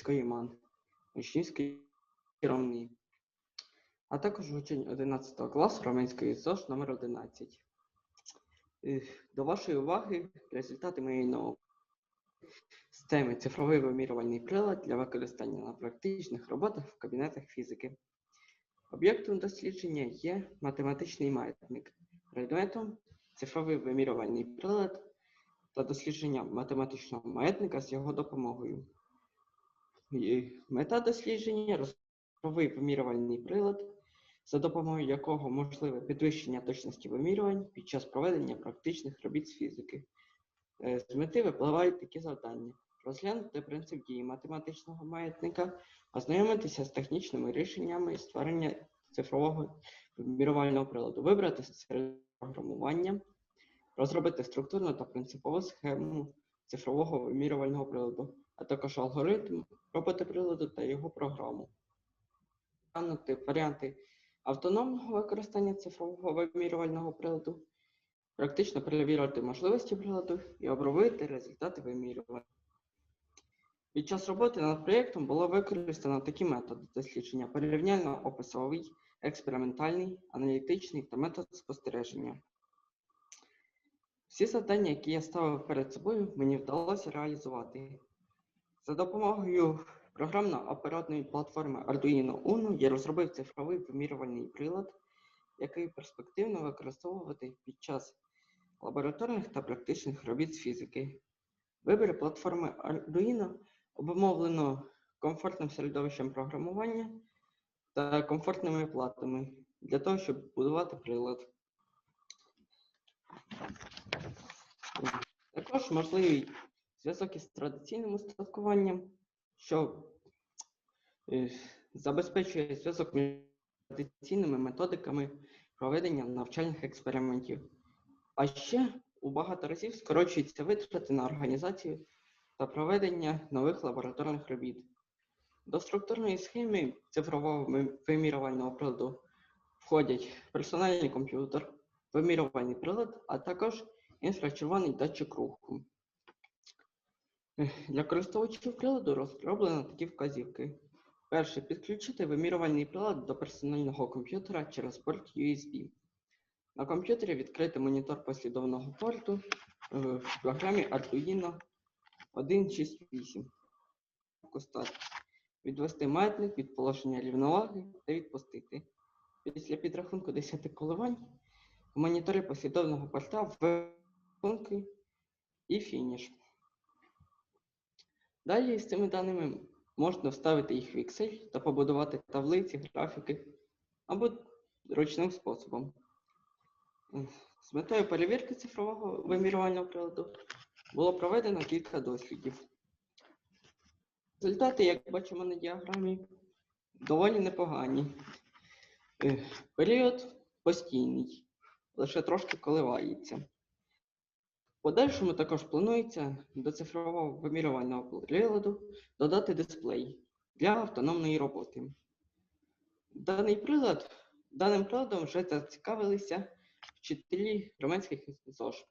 Учнівської МАН, Учнівської ромні, а також учень 11 класу Роменської ЗОЖ номер 11. Е, До вашої уваги результати моєї науки з теми цифровий вимірювальний прилад для використання на практичних роботах в кабінетах фізики. Об'єктом дослідження є математичний маятник, предметом цифровий вимірювальний прилад та дослідження математичного маятника з його допомогою. Мета дослідження розповий вимірювальний прилад, за допомогою якого можливе підвищення точності вимірювань під час проведення практичних робіт з фізики. Е, З мети випливають такі завдання: розглянути принцип дії математичного маятника, ознайомитися з технічними рішеннями створення цифрового вимірювального приладу, вибрати серед програмування, розробити структурну та принципову схему цифрового вимірювального приладу, а також алгоритм роботи приладу та його програму. Розглянути варіанти автономного використання цифрового вимірювального приладу, практично перевірити можливості приладу і обробити результати вимірювання. Під час роботи над проєктом було використано такі методи дослідження: порівняльно-описовий, експериментальний, аналітичний та метод спостереження. Всі завдання, які я ставив перед собою, мені вдалося реалізувати. За допомогою програмно-апаратної платформи Arduino Uno я розробив цифровий вимірювальний прилад, який перспективно використовувати під час лабораторних та практичних робіт з фізики. Вибір платформи Arduino обумовлено комфортним середовищем програмування та комфортними платами для того, щоб будувати прилад. Також можливий зв'язок із традиційним устаткуванням, що е, забезпечує зв'язок між традиційними методиками проведення навчальних експериментів. А ще у багато разів скорочуються витрати на організацію та проведення нових лабораторних робіт. До структурної схеми цифрового вимірювального приладу входять персональний комп'ютер, вимірювальний прилад, а також інфрачервоний датчик руху. Для користувачів приладу розроблено такі вказівки. Перше. Підключити вимірювальний прилад до персонального комп'ютера через порт USB. На комп'ютері відкрити монітор послідовного порту е, в програмі Arduino 1.6.8. Костат. Відвести маятник від положення рівноваги та відпустити. Після підрахунку 10 коливань в моніторі послідовного порта врахунки і фініш. Далі з цими даними можна вставити їх в Excel та побудувати таблиці, графіки або ручним способом. З метою перевірки цифрового вимірювального приладу було проведено кілька дослідів. Результати, як бачимо на діаграмі, доволі непогані. Е, Період постійний, лише трошки коливається. В подальшому також планується до цифрового вимірювального приладу додати дисплей для автономної роботи. Даний прилад, даним приладом вже зацікавилися вчителі громадських ЗОЖ.